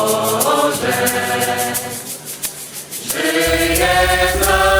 Боже, жиє з нами.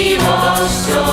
Діво, що